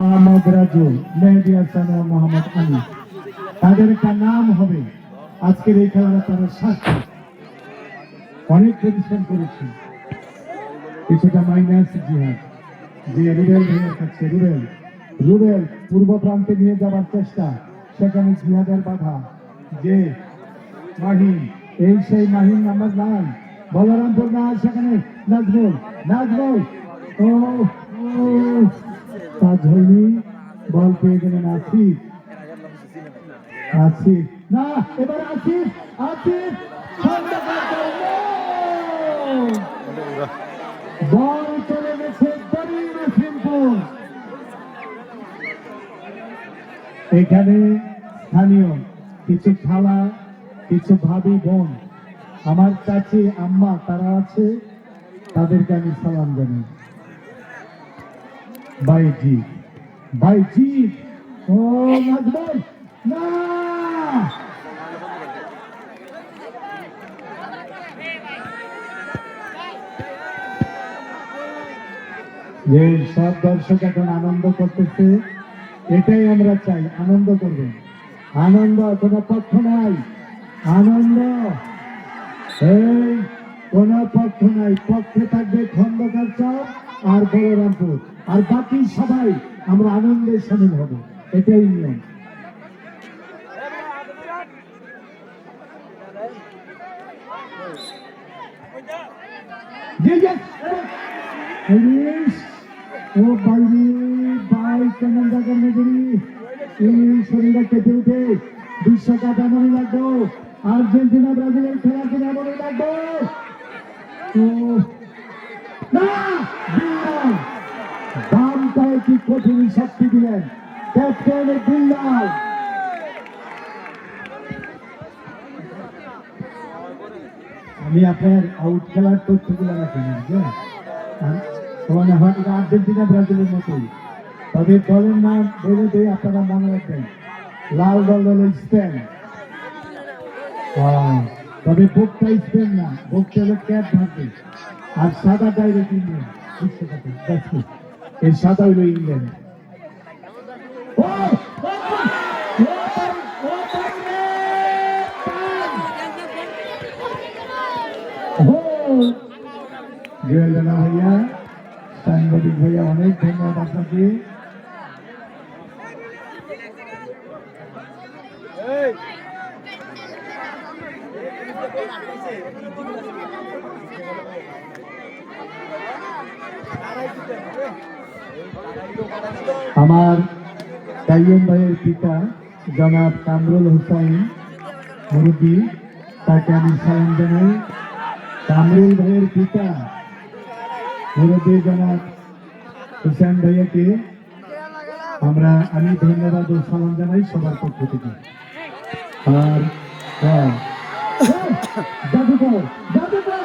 মোহাম্মদ রাজু মেহেদি হাসান ও মোহাম্মদ আলী। তাদের একটা নাম হবে, আজকের এই খেলাটা তারা সাক্ষী। অনেক পরিশ্রম করেছে। কিছুটা মাইনাস জিহাদ। যে রুবেল ভেঙে খাচ্ছে রুবেল রুবেল, পূর্ব প্রান্তে নিয়ে যাওয়ার চেষ্টা, সেখানে জিহাদের বাধা। যে মাহিন, এই সেই মাহিন নাম্বার নাই বলরামপুর না, সেখানে নাজমুল নাজমুল। ও হয়নি, বল পেয়ে গেলেন আসিফ। আসিফ। না, এবার আসিফ আসিফ বল চলে গেছে এখানে স্থানীয় কিছু খালা, কিছু ভাবি, বোন, আমার চাচি, আম্মা, তারা আছে, তাদেরকে আমি সালাম জানাই। বাইজি বাইজি। ও নাজমুল না! যে সব দর্শক এখন আনন্দ করতেছে। এটাই আমরা চাই, আনন্দ করবেন। আনন্দ কোনো পক্ষ নাই। আনন্দ। এই কোন পক্ষ নাই। পক্ষে থাকবে খন্দকার চক আর বলরামপুর। আর বাকি সবাই আমরা আনন্দে সামিল হব। এটাই নিয়ম। আর্জেন্টিনা, ব্রাজিলের খেলা কিনা এমনই না বিল্লাল বাম পায়ে কি কঠিন শক্তি দিলেন ক্যাপ্টেন বিল্লাল আমি আপনার আউট খেলার তথ্যগুলো রাখি না বুঝলেন? আর তোমার হয় আর্জেন্টিনা, ব্রাজিলের মতোই। তবে দলের নাম বলে দিয়ে আপনারা মনে রাখবেন। লাল দল হলো স্পেন। তবে বুকটা স্পেন না বুকটা হলো ক্যাপ ভাবে আর সাদা ডাইরেক্ট বিশ্বকাপে That's এই সাদা হলো ইংল্যান্ড ও, ও, ও, ও, ও, জুয়েল রানা ভাইয়া সাংবাদিক ভাইয়া অনেক ধন্যবাদ আপনাকে আমার কাইয়ুম ভাইয়ের পিতা জনাব কামরুল হোসাইন মুরব্বী তাকে আমি সালাম জানাই। কামরুল ভাইয়ের পিতা মুরব্বী জনাব হুসেন ভাইয়াকে আমরা আমি ধন্যবাদ ও সালাম জানাই সবার পক্ষ থেকে। আর হ্যাঁ, জাদুকর জাদুকর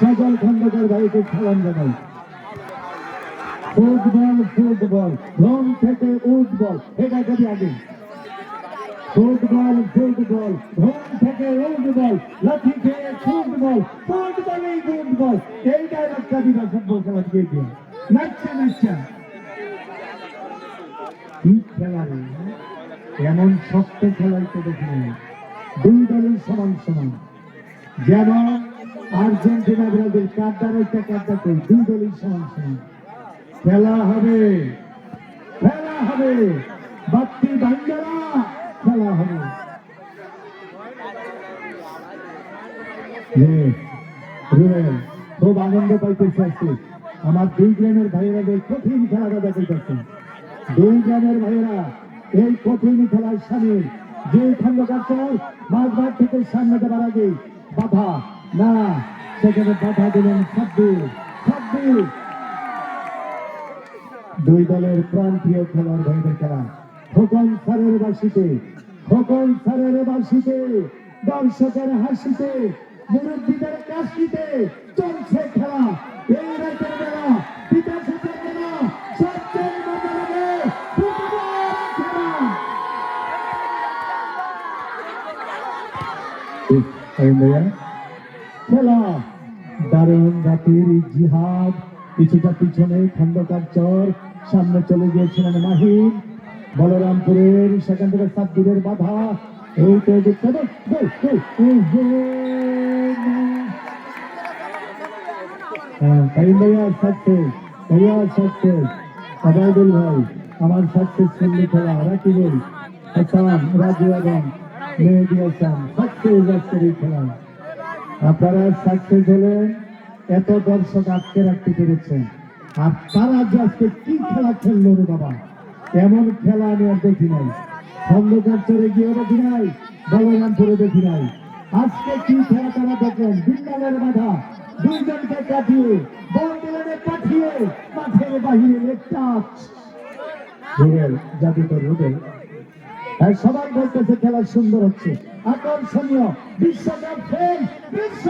সজল খন্দকার ভাইকে সালাম জানাই। ফুটবল ফুটবল, ঘুম থেকে উঠবল, এটা কবি আগে। ফুটবল ফুটবল, ঘুম থেকে উঠবল, লাঠি খেয়ে ফুটবল ফুটবলই ফুটবল এই ডায়লগটা দিবা ফুটবল খেলা দিয়ে দিয়ে? নাচছে নাচছে। কি খেলা রে? এমন শক্ত খেলাই তো দেখিনি দুই দলের সমান সমান। যেমন আর্জেন্টিনা ব্রাজিল কাদ্দার একটা কাদ্দা কই দুই দলই সমান সমান খেলা হবে খেলা হবে। বাত্তি ভাঙ্গারা খেলা হবে। খুব আনন্দ পাইতেছে আজকে। আমার দুই গ্রামের ভাইয়েরা কঠিন খেলাটা দেখাইতেছে। দুই গ্রামের ভাইয়েরা এই কঠিন খেলায় সামিল। যে খন্দকার চল মাঝবার থেকে সামনে যাবার আগে বাধা। না, সেখানে বাধা দিলেন সাব্বির ছাব্বিশ দুই দলের প্রান্তীয় খেলোয়াড় ভাইদের খেলা। খোকন স্যারের বাসিতে খোকন স্যারের বাসিতে দর্শকের হাসিতে, মুরব্বীদের কাশিতে চলছে খেলা। এই রাতের বেলা বিকাশের বেলা এই জিহাদ কিছুটা পিছনে খন্দকার চর সামনে চলে গিয়েছিলেন মাহিন বলরামপুরের সেখান থেকে সাতদিনের বাধা। এই তো। হ্যাঁ, ভাই আমার করলে খেলা আপনারা সাকসেস হলেন এত দর্শক আটকে রাখতে পেরেছেন আর তারা আজকে কি খেলা খেললো রে বাবা? এমন খেলা আমি আর দেখি নাই। খন্দকার চরে গিয়ে দেখি নাই বলরামপুরে দেখি নাই। আজকে কি খেলা তারা দেখলেন? বিন্দালের বাধা, দুইজনকে কাটিয়ে বল পাঠিয়ে, মাঠের বাহিরে টাচ। জাদুকর রুবেল। আর সবাই বলতেছে খেলা সুন্দর হচ্ছে। আকর্ষণীয়, বিশ্বকাপ ফেল বিশ্বকাপ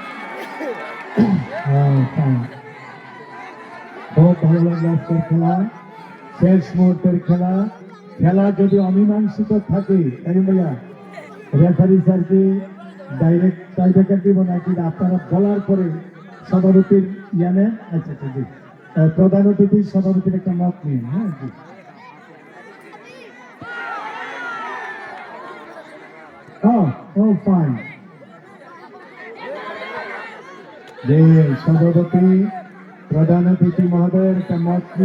আজকের খেলা শেষ মুহূর্তের খেলা খেলা যদি অমীমাংসিত থাকে রেফারি স্যারকে ডাইরেক্ট টাইব্রেকার দিব নাকি আপনারা বলার পরে সভাপতির ইয়া নেন আচ্ছা আচ্ছা প্রধান অতিথির সভাপতির একটা মত নিন হ্যাঁ Oh, oh, সভাপতি প্রধান অতিথি মহোদয়ের একটা মত নিন।